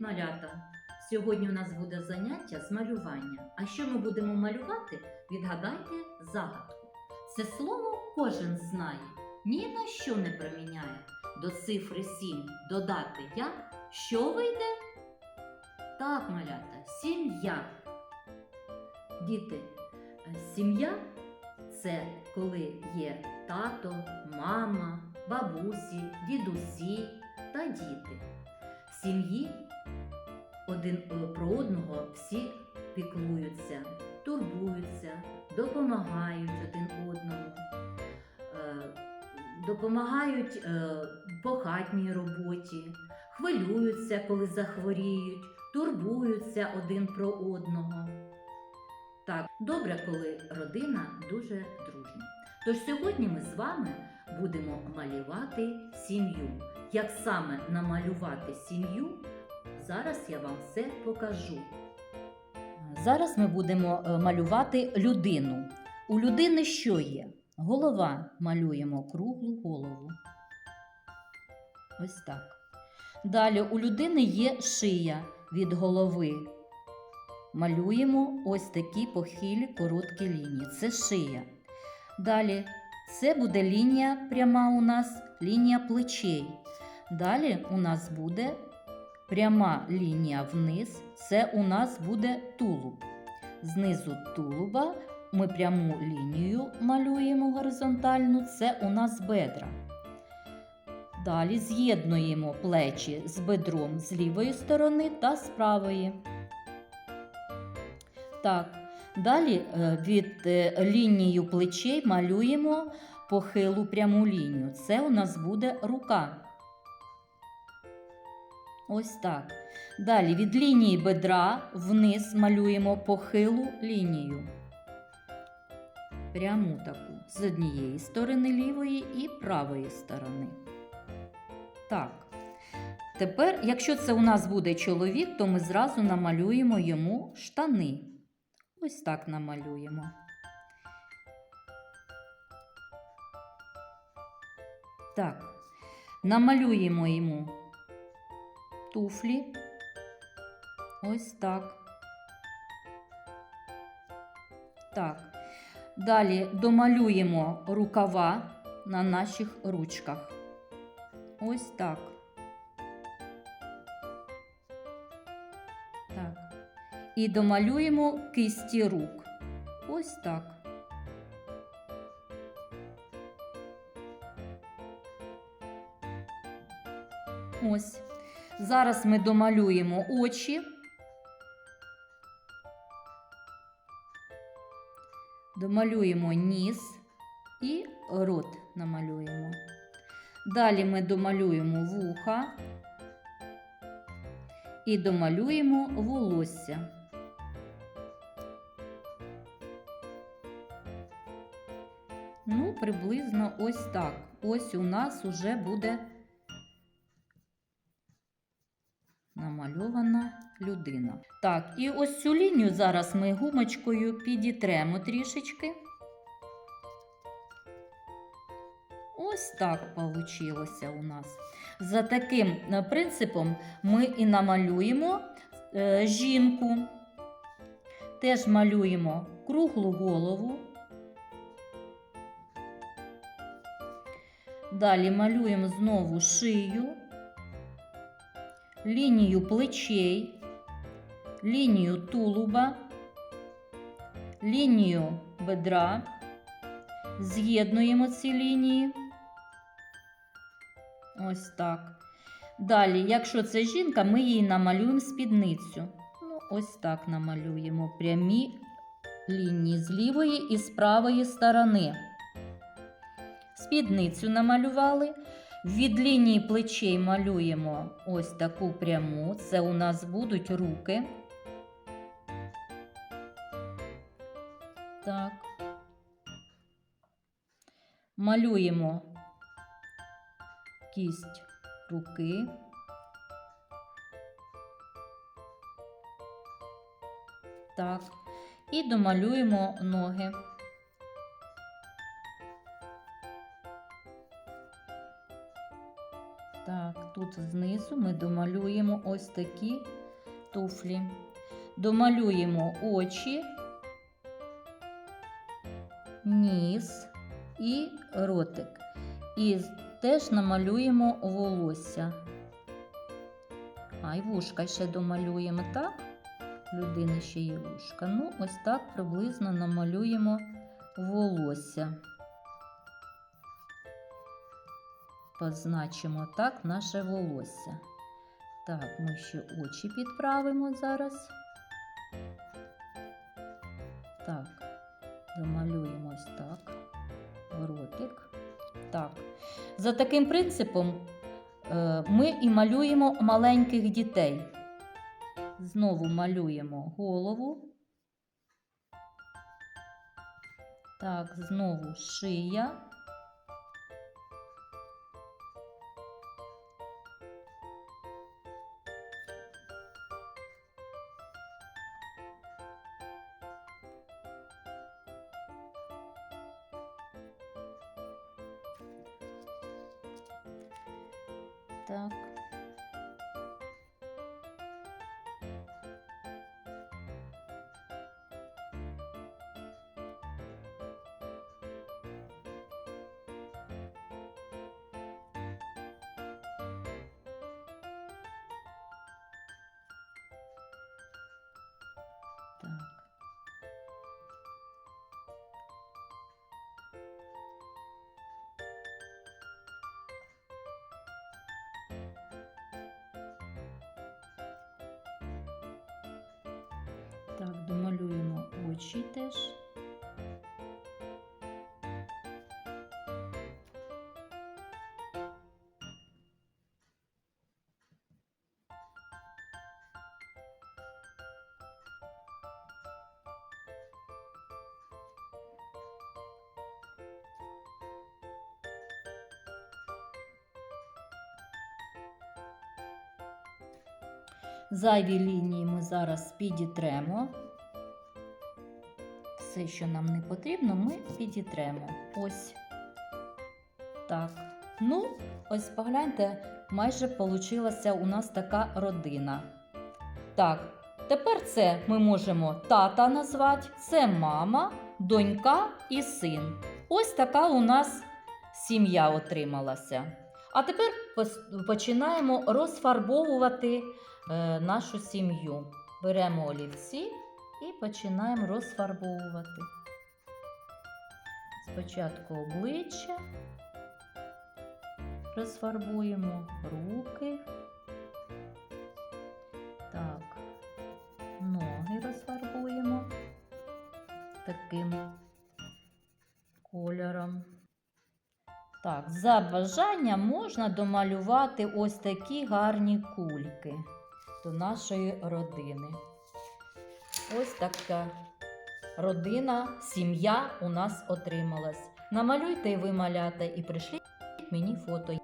Малята, сьогодні у нас буде заняття з малювання. А що ми будемо малювати? Відгадайте загадку. Це слово кожен знає, ні на що не проміняє. До цифри 7 додати я. Що вийде? Так, малята, сім'я. Діти, сім'я це коли є тато, мама, бабусі, дідусі та діти. В сім'ї один е, про одного всі піклуються, турбуються, допомагають один одному, е, допомагають е, по хатній роботі, хвилюються, коли захворіють, турбуються один про одного. Так, добре, коли родина дуже дружня. Тож сьогодні ми з вами будемо малювати сім'ю. Як саме намалювати сім'ю, зараз я вам все покажу. Зараз ми будемо е, малювати людину. У людини що є? Голова малюємо круглу голову. Ось так. Далі у людини є шия від голови. Малюємо ось такі похилі короткі лінії. Це шия. Далі це буде лінія пряма у нас, лінія плечей. Далі у нас буде пряма лінія вниз, це у нас буде тулуб. Знизу тулуба ми пряму лінію малюємо горизонтальну, це у нас бедра. Далі з'єднуємо плечі з бедром з лівої сторони та з правої. Так, далі е, від е, лінії плечей малюємо похилу пряму лінію. Це у нас буде рука. Ось так. Далі від лінії бедра вниз малюємо похилу лінію. Пряму таку з однієї сторони лівої і правої сторони. Так. Тепер, якщо це у нас буде чоловік, то ми зразу намалюємо йому штани. Ось так намалюємо. Так, намалюємо йому туфлі. Ось так. Так. Далі домалюємо рукава на наших ручках. Ось так. Так. І домалюємо кисті рук. Ось так. Ось. Зараз ми домалюємо очі. Домалюємо ніс і рот намалюємо. Далі ми домалюємо вуха і домалюємо волосся. Ну, приблизно ось так. Ось у нас уже буде намальована людина. Так, і ось цю лінію зараз ми гумочкою підітремо трішечки. Ось так вийшло у нас. За таким е, принципом ми і намалюємо е, жінку. Теж малюємо круглу голову. Далі малюємо знову шию, лінію плечей, лінію тулуба, лінію бедра. З'єднуємо ці лінії. Ось так. Далі, якщо це жінка, ми їй намалюємо спідницю. Ну, ось так намалюємо прямі лінії з лівої і з правої сторони. Спідницю намалювали. Від лінії плечей малюємо ось таку пряму. Це у нас будуть руки. Так. Малюємо кість руки. Так. І домалюємо ноги. Тут знизу ми домалюємо ось такі туфлі. Домалюємо очі, ніс і ротик. І теж намалюємо волосся. А й вушка ще домалюємо, так? Людини ще є вушка. Ну, ось так приблизно намалюємо волосся. Позначимо так наше волосся. Так, ми ще очі підправимо зараз. Так, домалюємо ось так. Ротик. Так. За таким принципом е, ми і малюємо маленьких дітей. Знову малюємо голову. Так, знову шия. Так. Так, домалюємо очі теж. Зайві лінії ми зараз підітремо. Все, що нам не потрібно, ми підітремо. Ось так. Ну, ось погляньте, майже получилася у нас така родина. Так, тепер це ми можемо тата назвати, це мама, донька і син. Ось така у нас сім'я отрималася. А тепер починаємо розфарбовувати е, нашу сім'ю. Беремо олівці і починаємо розфарбовувати. Спочатку обличчя, розфарбуємо руки. За бажанням можна домалювати ось такі гарні кульки до нашої родини. Ось така родина, сім'я у нас отрималась. Намалюйте і ви малята і прийшліть мені фото.